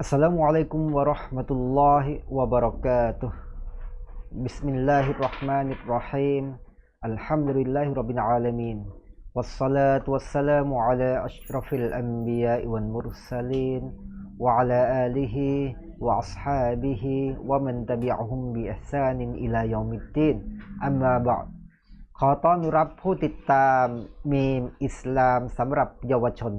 Assalamualaikum warahmatullahi wabarakatuh Bismillahirrahmanirrahim Alhamdulillahirrabbilalamin Wassalatu wassalamu ala ashrafil anbiya wal mursalin Wa ala alihi wa ashabihi wa man tabi'ahum bi ihsanin ila yaumiddin Amma ba'd ขอต้อนรับผู้ติดตามมีมอิสลามสำหรับเยาวชน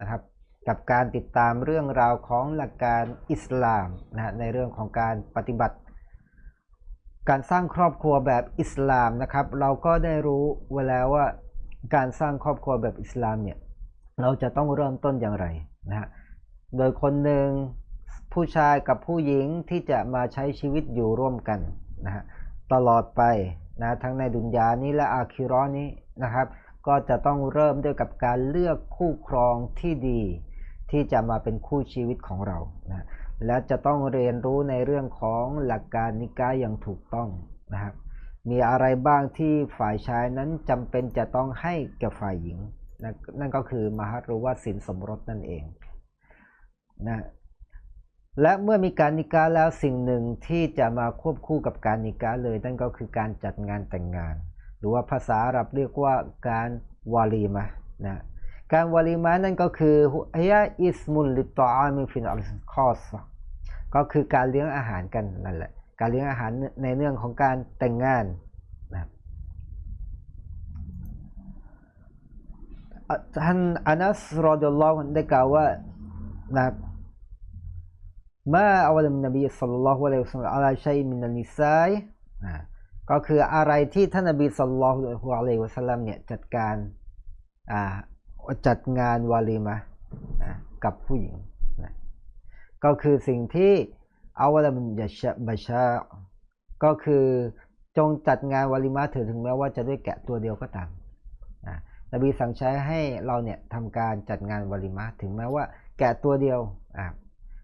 นะครับ กับการติดตามเรื่องราวของหลักการอิสลามนะฮะในเรื่องของการปฏิบัติ การสร้างครอบครัวแบบอิสลามนะครับ เราก็ได้รู้ไว้แล้วว่าการสร้างครอบครัวแบบอิสลามเนี่ยเราจะต้องเริ่มต้นอย่างไรนะฮะโดยคนหนึ่งผู้ชายกับผู้หญิงที่จะมาใช้ชีวิตอยู่ร่วมกันนะฮะตลอดไปนะทั้งในดุนยานี้และอาคิรอนี้นะครับ ก็จะต้องเริ่มด้วยกับการเลือกคู่ครองที่ดี ที่จะมาเป็นคู่ชีวิตของเรานะและจะต้องเรียนรู้ในเรื่องของหลักการนิกายอย่างถูกต้องนะครับมีอะไรบ้างที่ฝ่ายชายนั้นจำเป็นจะต้องให้แก่ฝ่ายหญิงนะนั่นก็คือมหัตรือว่าสินสมรสนั่นเองนะและเมื่อมีการนิกาแล้วสิ่งหนึ่งที่จะมาควบคู่กับการนิกาเลย นั่นก็คือการจัดงานแต่งงาน หรือว่าภาษาอาหรับเรียกว่าการวาลีมะนะ การวาลีมะนั่นก็คือฮยาอิสมุลลิตอามิฟินอัลคอสก็คือการเลี้ยงอาหารกันนั่นแหละ การเลี้ยงอาหารในเรื่องของการแต่งงานนะท่านอานัสรอดุลลอฮ์ได้กล่าวว่านะมาอวลมนบีสัลลัลลอฮุอะลัยฮิวะสัลลัมอะไรชัยมินันนิสัยนะก็คืออะไรที่ท่านนบีสัลลัลลอฮุอะลัยฮิวะสัลลัมเนี่ยจัดการอ่า จัดงานวาลีมานะกับผู้หญิงนะก็คือสิ่งที่อาวลามยาชบาชาก็คือจงจัดงานวาลีมาถือถึงแม้ว่าจะด้วยแกะตัวเดียวก็ตามนะนบีสั่งใช้ให้เราเนี่ยทำการจัดงานวาลีมาถึงแม้ว่าแกะตัวเดียว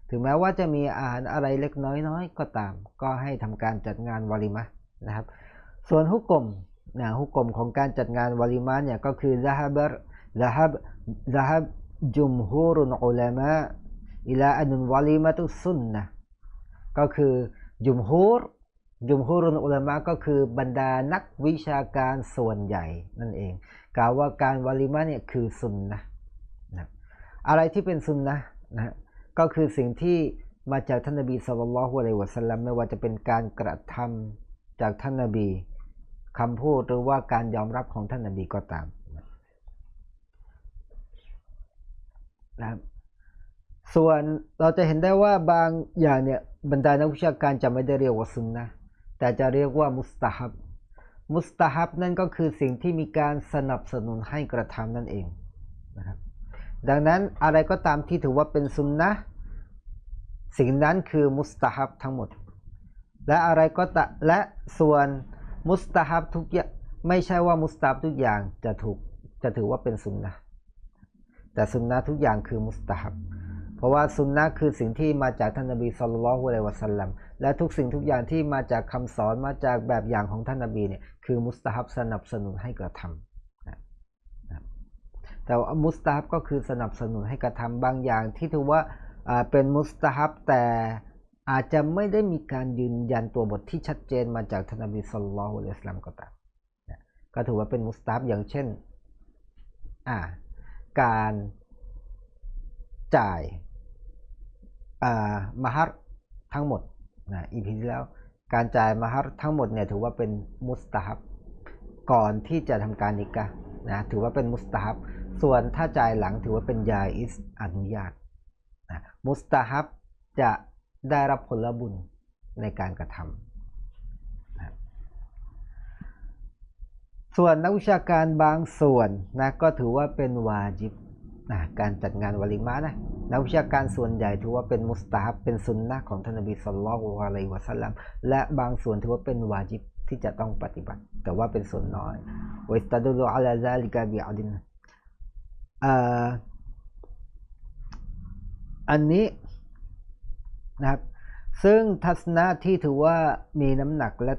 ถึงแม้ว่าจะมีอาหารอะไรเล็กน้อยน้อยก็ตาม ก็ให้ทำการจัดงานวาลีมะนะครับ ส่วนฮุกกลมนะฮุกกลมของการจัดงานวาลีมะเนี่ยก็คือซาฮาเบร ذهب ذهب جمهور العلماء إلى أن الوليمة سنة ก็คือยุมฮูรยุมฮูรุนอุลามะก็คือบรรดานักวิชาการส่วนใหญ่นั่นเอง กล่าวว่าการวาลิมะเนี่ยคือสุนนะนะอะไรที่เป็นสุนนะนะก็คือสิ่งที่มาจากท่านนบีสุลต่านละฮ์อะลัยวะสัลลัมไม่ว่าจะเป็นการกระทำจากท่านนบีคำพูดหรือว่าการยอมรับของท่านนบีก็ตาม นะครับส่วนเราจะเห็นได้ว่าบางอย่างเนี่ยบรรดานักวิชาการจะไม่ได้เรียกว่าซุนนะแต่จะเรียกว่ามุสตาฮับ มุสตาฮับนั่นก็คือสิ่งที่มีการสนับสนุนให้กระทำนั่นเองนะครับดังนั้นอะไรก็ตามที่ถือว่าเป็นซุนนะสิ่งนั้นคือมุสตาฮับทั้งหมด และอะไรก็ตะและส่วนมุสตาฮับทุกอย่างไม่ใช่ว่ามุสตาฮับทุกอย่างจะถูกจะถือว่าเป็นซุนนะ แต่ซุนนะทุกอย่างคือมุสตาฮับ เพราะว่าซุนนะคือสิ่งที่มาจากท่านนบีสุลต่านละฮ์อะลัยวะสัลลัมและทุกสิ่งทุกอย่างที่มาจากคำสอนมาจากแบบอย่างของท่านนบีเนี่ยคือมุสตาฮับสนับสนุนให้กระทำแต่ว่ามุสตาฮับก็คือสนับสนุนให้กระทำบางอย่างที่ถือว่าเป็นมุสตาฮับแต่อาจจะไม่ได้มีการยืนยันตัวบทที่ชัดเจนมาจากท่านนบีสุลต่านละฮ์อะลัยฮิสลามก็ตามก็ถือว่าเป็นมุสตาฮับอย่างเช่นอ่า การจ่ายมหัรทั้งหมดนะอีพีที่แล้วการจ่ายมหัรทั้งหมดเนี่ยถือว่าเป็นมุสตาฮับก่อนที่จะทำการนิกะนะถือว่าเป็นมุสตาฮับส่วนถ้าจ่ายหลังถือว่าเป็นยาอิสอนุญาตนะมุสตาฮับจะได้รับผลบุญในการกระทำนะ ส่วนนักวิชาการบางส่วนนะก็ถือว่าเป็นวาจิบนะการจัดงานวาลิมะนะนักวิชาการส่วนใหญ่ถือว่าเป็นมุสตาฮับเป็นสุนนะของท่านนบีสุลต่านอะลัยวะสัลลัมและบางส่วนถือว่าเป็นวาจิบที่จะต้องปฏิบัติ แต่ว่าเป็นส่วนน้อยวิสตาดุลอัลซาลิกาบิอัดินอันนี้นะครับซึ่งทัศนะที่ถือว่ามีน้ำหนักและ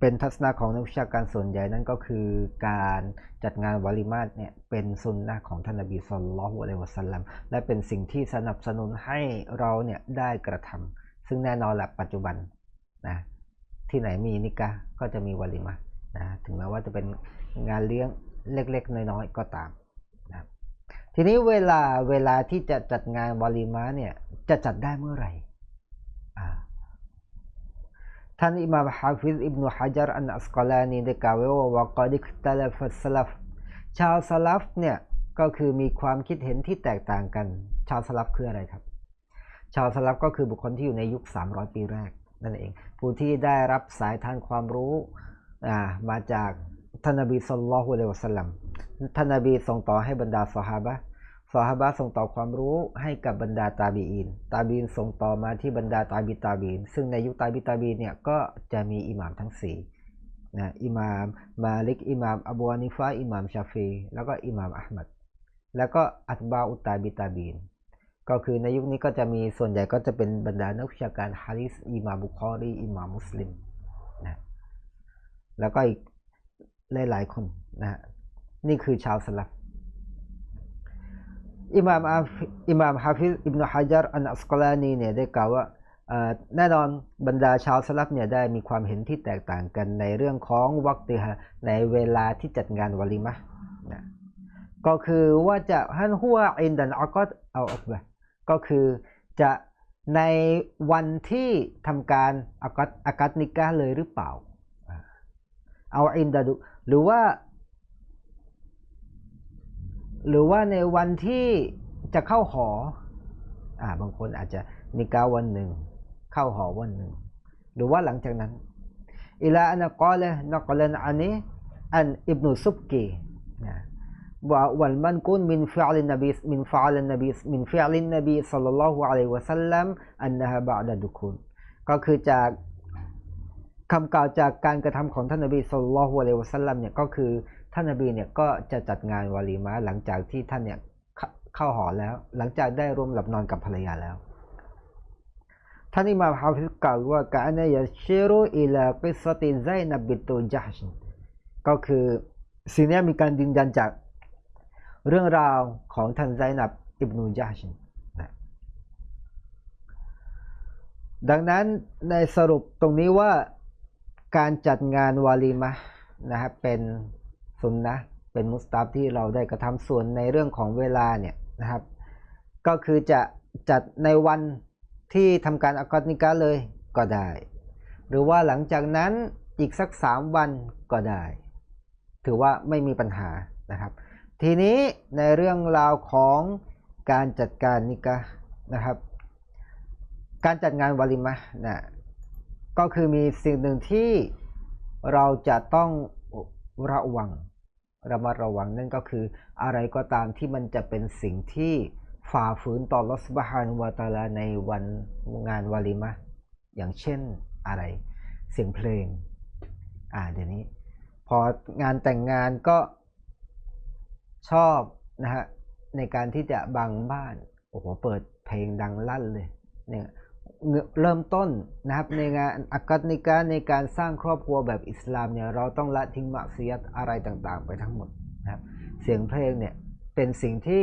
เป็นทัศนะของนักวิชาการส่วนใหญ่นั่นก็คือการจัดงานวาลิมาตเนี่ยเป็นสุนนะของท่านนบีสุลต่านละฮ์อะลัยฮิวะสัลลัมและเป็นสิ่งที่สนับสนุนให้เราเนี่ยได้กระทำซึ่งแน่นอนแหละปัจจุบันนะที่ไหนมีนิกะก็จะมีวาลิมานะถึงแม้ว่าจะเป็นงานเลี้ยงเล็ก ๆ น้อยๆก็ตามนะทีนี้เวลาเวลาที่จะจัดงานวาลิมาเนี่ยจะจัดได้เมื่อไหร่ ท่านอิมามฮาฟิซอิบนุฮะจัรอันอัสกอลานีได้กล่าวไว้ว่าวกอดิกตะลฟัสลัฟชาวสลัฟเนี่ยก็คือมีความคิดเห็นที่แตกต่างกัน ชาวสลัฟคืออะไรครับ ชาวสลัฟก็คือบุคคลที่อยู่ในยุค 300 ปีแรกนั่นเอง ผู้ที่ได้รับสายทานความรู้อ่ามาจากท่านนบีสุลต่านละฮ์อะลัยฮิวะสลัมท่านนบีส่งต่อให้บรรดาสหาบะห์สหาบะส่งต่อความรู้ให้กับบรรดาตาบีอิน ตาบีนส่งต่อมาที่บรรดาตาบิตาบีน ซึ่งในยุคตาบิตาบีนเนี่ยก็จะมีอิหมามทั้งสี่นะอิหมามมาลิกอิหมามอบูฮานิฟะอิหมามชาฟีแล้วก็อิหมามอัลมัดแล้วก็อัตบาอุตตาบิตาบีน ก็คือในยุคนี้ก็จะมีส่วนใหญ่ก็จะเป็นบรรดานักวิชาการฮะดิษอิหมามบุคอรีอิหมามมุสลิมนะแล้วก็อีกหลายๆคนนะนี่คือชาวสลับ อิหม่ามอาฟอิหม่ามฮาฟิซอิบนุฮะจัรอันอัสกลานีเนี่ยได้กล่าวว่าแน่นอนบรรดาชาวสลับเนี่ยได้มีความเห็นที่แตกต่างกันในเรื่องของวักติฮะในเวลาที่จัดงานวลิมะนะก็คือว่าจะฮันฮัวอินดันอักอดเอาอักบะก็คือจะในวันที่ทำการอากัดอากัดนิกะเลยหรือเปล่า เอาอินดาดุหรือว่า หรือว่าในวันที่จะเข้าหออ่าบางคนอาจจะนิกาวันหนึ่ง เข้าหอวันหนึ่ง หรือว่าหลังจากนั้นอิลาอันกอลนักลันอันนี้อันอิบนุซุบกีนะว่าวันมันกุนมินฟิอัลนบีมินฟิอัลนบีมินฟิอัลนบีสัลลัลลอฮุอะลัยวะสัลลัมอันนะฮะบะดะดุคุนก็คือจากคำกล่าวจากการกระทำของท่านนบีสัลลัลลอฮุอะลัยวะสัลลัมเนี่ยก็คือ ท่านนบีเนี่ยก็จะจัดงานวาลีมาหลังจากที่ท่านเนี่ยเข้าหอแล้ว หลังจากได้ร่วมหลับนอนกับภรรยาแล้ว ท่านอิมามฮาฟิซกล่าวว่ากะอันยะชิรุอิลากิสติไซนับบิตุจัชก็คือสิ่งนี้มีการยืนยันจากเรื่องราวของท่านไซนับอิบนุจัชนะดังนั้นในสรุปตรงนี้ว่าการจัดงานวาลีมะนะครับเป็น สุนนะเป็นมุสตับที่เราได้กระทำส่วนในเรื่องของเวลาเนี่ยนะครับ ก็คือจะจัดในวันที่ทำการอักอดนิกะเลยก็ได้ หรือว่าหลังจากนั้นอีกสักสามวันก็ได้ ถือว่าไม่มีปัญหานะครับ ทีนี้ในเรื่องราวของการจัดการนิกะนะครับ การจัดงานวาลิมะนะก็คือมีสิ่งหนึ่งที่เราจะต้องระวัง ระมัดระวังนั่นก็คืออะไรก็ตามที่มันจะเป็นสิ่งที่ฝ่าฝืนต่อลอสบฮานวาตาลาในวันงานวาลิมะอย่างเช่นอะไร เสียงเพลง อ่าเดี๋ยวนี้ พองานแต่งงานก็ชอบนะฮะในการที่จะบังบ้าน โอ้โห เปิดเพลงดังลั่นเลย เนี่ย เริ่มต้นนะครับในงานอักัดนิกาในการสร้างครอบครัวแบบอิสลามเนี่ยเราต้องละทิ้งมักเสียดอะไรต่างๆ ไปทั้งหมดนะครับเสียงเพลงเนี่ยเป็นสิ่งที่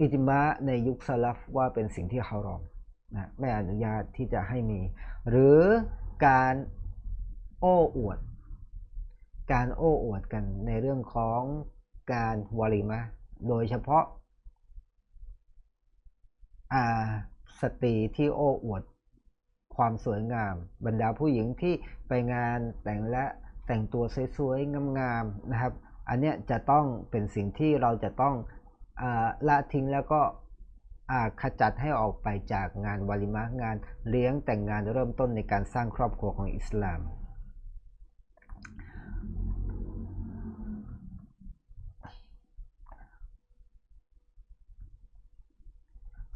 อิจมะในยุคสลับว่าเป็นสิ่งที่ฮารอมนะไม่อนุญาตที่จะให้มี หรือการโอ้อวด การโอ้อวดกันในเรื่องของการวาลิมะโดยเฉพาะอ่าสตรีที่โอ้อวด ความสวยงาม บรรดาผู้หญิงที่ไปงานแต่งและแต่งตัวสวยๆงามๆนะครับ อันเนี้ยจะต้องเป็นสิ่งที่เราจะต้องอละทิ้งแล้วก็ขจัดให้ออกไปจากงานวาลิมะงานเลี้ยงแต่งงานเริ่มต้นในการสร้างครอบครัวของอิสลาม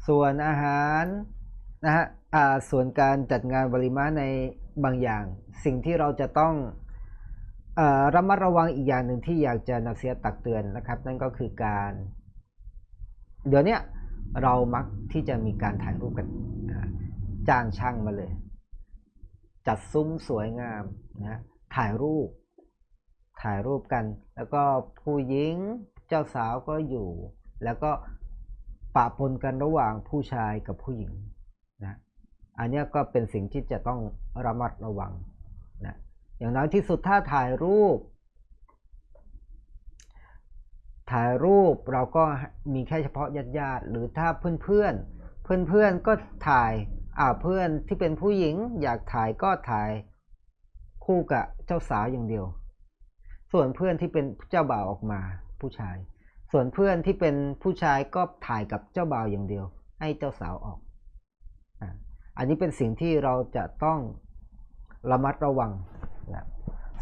ส่วนอาหารนะฮะ ส่วนการจัดงานวาลิมะในบางอย่าง สิ่งที่เราจะต้องอระมัดระวังอีกอย่างหนึ่งที่อยากจะนักเสียตักเตือนนะครับ นั่นก็คือการ เดี๋ยวนี้เรามักที่จะมีการถ่ายรูปกันจ้างช่างมาเลย จัดซุ้มสวยงามนะถ่ายรูป ถ่ายรูปกัน แล้วก็ผู้หญิงเจ้าสาวก็อยู่ แล้วก็ปะปนกันระหว่างผู้ชายกับผู้หญิง อันนี้ก็เป็นสิ่งที่จะต้องระมัดระวังนะอย่างน้อยที่สุดถ้าถ่ายรูป ถ่ายรูปเราก็มีแค่เฉพาะญาติญาติหรือถ้าเพื่อนเพื่อนเพื่อนเพื่อนๆก็ถ่ายอ่าเพื่อนที่เป็นผู้หญิง อยากถ่ายก็ถ่ายคู่กับเจ้าสาวอย่างเดียว ส่วนเพื่อนที่เป็นเจ้าบ่าวออกมาผู้ชาย ส่วนเพื่อนที่เป็นผู้ชายก็ถ่ายกับเจ้าบ่าวอย่างเดียว ให้เจ้าสาวออก อันนี้เป็นสิ่งที่เราจะต้องระมัดระวังนะ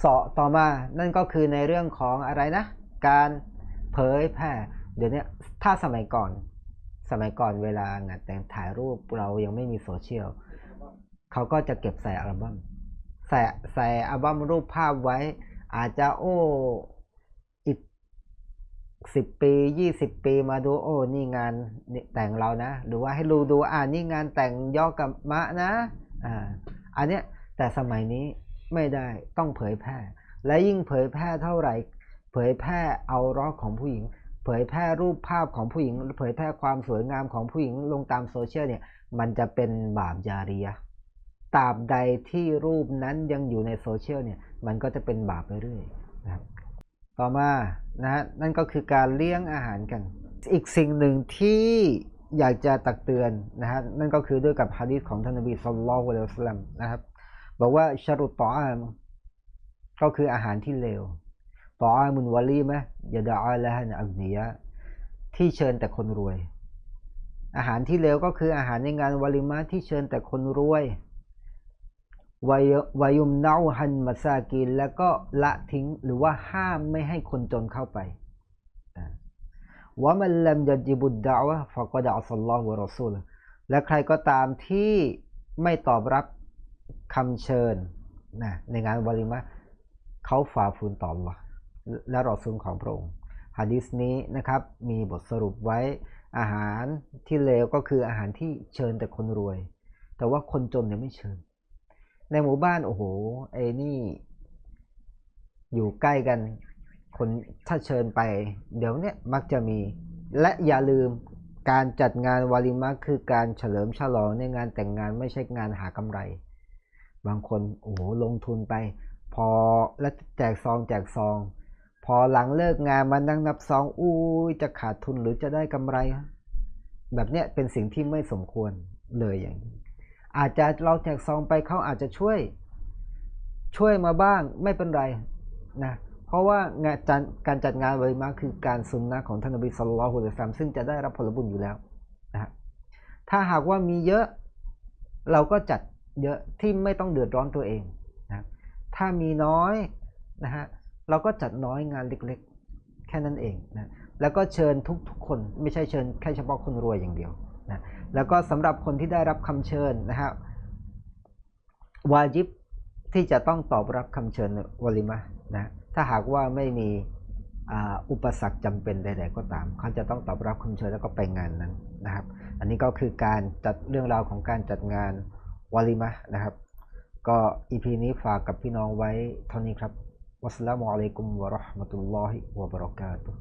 สอต่อมานั่นก็คือในเรื่องของอะไรนะ การเผยแพร่ เดี๋ยวนี้ถ้าสมัยก่อน สมัยก่อนเวลางานแต่งถ่ายรูปเรายังไม่มีโซเชียลเขาก็จะเก็บใส่อัลบั้มใส่ใส่อัลบั้มรูปภาพไว้ อาจจะโอ้ สิบปียี่สิบปีมาดูโอ้นี่งานแต่งเรานะ หรือว่าให้ดูดูอ่านี่งานแต่งยอกับมะนะอ่าอันเนี้ยแต่สมัยนี้ไม่ได้ต้องเผยแพร่ และยิ่งเผยแพร่เท่าไหร่ เผยแพร่เอาร็อของผู้หญิง เผยแพร่รูปภาพของผู้หญิง เผยแพร่ความสวยงามของผู้หญิงลงตามโซเชียลเนี่ยมันจะเป็นบาปจาริยะตราบใดที่รูปนั้นยังอยู่ในโซเชียลเนี่ยมันก็จะเป็นบาปไปเรื่อยนะครับ ต่อมานะฮะนั่นก็คือการเลี้ยงอาหารกัน อีกสิ่งหนึ่งที่อยากจะตักเตือนนะฮะนั่นก็คือด้วยกับฮะดีษของท่านนบีสุลต่านละฮ์อะลัยฮิวะสัลลัมนะครับบอกว่าชรุตตออามก็คืออาหารที่เลวต่ออามุนวาลีไหมยาดาอาละฮันอักนียะที่เชิญแต่คนรวย อาหารที่เลวก็คืออาหารในงานวาลิมะที่เชิญแต่คนรวย วายวายุมนาฮันมาซากิน แล้วก็ละทิ้งหรือว่าห้ามไม่ให้คนจนเข้าไปว่ามันลมยจิบุดดาวะฟะกดะอัลลอฮฺวะรอซูลและใครก็ตามที่ไม่ตอบรับคำเชิญนะในงานวาลิมะเขาฝ่าฝืนต่อ Allah และรอซูลของพระองค์ฮะดิษนี้นะครับมีบทสรุปไว้อาหารที่เลวก็คืออาหารที่เชิญแต่คนรวย แต่ว่าคนจนเนี่ยไม่เชิญ ในหมู่บ้านโอ้โหไอ้นี่ อยู่ใกล้กัน คนถ้าเชิญไป เดี๋ยวเนี้ยมักจะมี และอย่าลืมการจัดงานวาลิมะคือการเฉลิมฉลองในงานแต่งงานไม่ใช่งานหากำไร บางคนโอ้โหลงทุนไป พอแล้วแจกซองแจกซอง พอหลังเลิกงานมานั่งนับซองอู้ยจะขาดทุนหรือจะได้กำไร แบบเนี้ยเป็นสิ่งที่ไม่สมควรเลยอย่างนี้ อาจจะเราแจกซองไปเขาอาจจะช่วย ช่วยมาบ้างไม่เป็นไรนะเพราะว่างานจัดการจัดงานวาลิมะคือการสุนนะของท่านนบีสุลต่านลฮ์อะลัยฮิวะซัลลัมซึ่งจะได้รับผลบุญอยู่แล้วนะฮะถ้าหากว่ามีเยอะเราก็จัดเยอะที่ไม่ต้องเดือดร้อนตัวเองนะถ้ามีน้อยนะฮะเราก็จัดน้อยงานเล็กๆ แค่นั้นเองนะแล้วก็เชิญทุกๆคนไม่ใช่เชิญแค่เฉพาะคนรวยอย่างเดียว นะแล้วก็สำหรับคนที่ได้รับคำเชิญนะฮะวาจิบที่จะต้องตอบรับคำเชิญวาลิมะนะถ้าหากว่าไม่มีอุปสรรคจำเป็นใดๆก็ตาม เขาจะต้องตอบรับคำเชิญแล้วก็ไปงานนั้นนะครับ อันนี้ก็คือการจัดเรื่องราวของการจัดงานวาลิมะนะครับ ก็อีพีนี้ฝากกับพี่น้องไว้เท่านี้ครับวัสสลามุอะลัยกุมวะเราะห์มะตุลลอฮิวะบะเราะกาตุฮ์